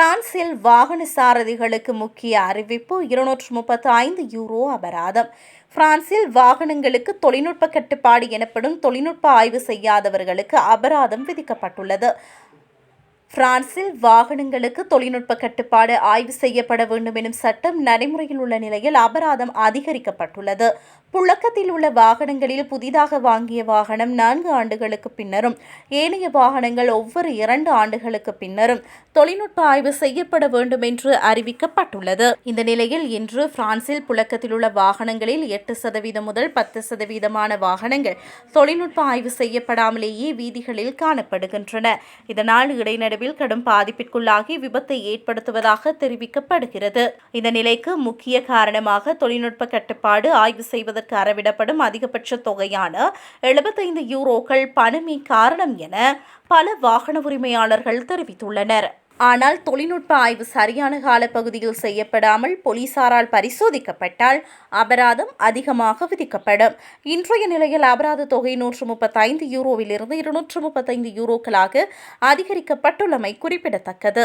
பிரான்சில் வாகன சாரதிகளுக்கு முக்கிய அறிவிப்பு இருநூற்று முப்பத்து ஐந்து யூரோ அபராதம். பிரான்சில் வாகனங்களுக்கு தொழில்நுட்ப கட்டுப்பாடு எனப்படும் தொழில்நுட்ப ஆய்வு செய்யாதவர்களுக்கு அபராதம் விதிக்கப்பட்டுள்ளது. பிரான்சில் வாகனங்களுக்கு தொழில்நுட்ப கட்டுப்பாடு ஆய்வு செய்யப்பட வேண்டும் எனும் சட்டம் நடைமுறையில் உள்ள நிலையில் அபராதம் அதிகரிக்கப்பட்டுள்ளது. புழக்கத்தில் உள்ள வாகனங்களில் புதிதாக வாங்கிய வாகனம் நான்கு ஆண்டுகளுக்கு பின்னரும் ஏனைய வாகனங்கள் ஒவ்வொரு இரண்டு ஆண்டுகளுக்கு பின்னரும் தொழில்நுட்ப ஆய்வு செய்யப்பட வேண்டும் என்று அறிவிக்கப்பட்டுள்ளது. இந்த நிலையில் இன்று பிரான்சில் புழக்கத்தில் உள்ள வாகனங்களில் எட்டு சதவீதம் முதல் பத்து சதவீதமான வாகனங்கள் தொழில்நுட்ப ஆய்வு செய்யப்படாமலேயே வீதிகளில் காணப்படுகின்றன. இதனால் அளவில் கடும் பாதிப்பிற்குள்ளாகி விபத்தை ஏற்படுத்துவதாக தெரிவிக்கப்படுகிறது. இந்த நிலைக்கு முக்கிய காரணமாக தொழில்நுட்ப கட்டுப்பாடு ஆய்வு செய்வதற்கு அறவிடப்படும் அதிகபட்ச தொகையான எழுபத்தைந்து யூரோக்கள் பணமே காரணம் என பல வாகன உரிமையாளர்கள் தெரிவித்துள்ளனர். ஆனால் தொழில்நுட்ப ஆய்வு சரியான காலப்பகுதியில் செய்யப்படாமல் போலீசாரால் பரிசோதிக்கப்பட்டால் அபராதம் அதிகமாக விதிக்கப்படும். இன்றைய நிலையில் அபராத தொகை நூற்று முப்பத்தைந்து யூரோவிலிருந்து இருநூற்று முப்பத்தைந்து யூரோக்களாக அதிகரிக்கப்பட்டுள்ளமை குறிப்பிடத்தக்கது.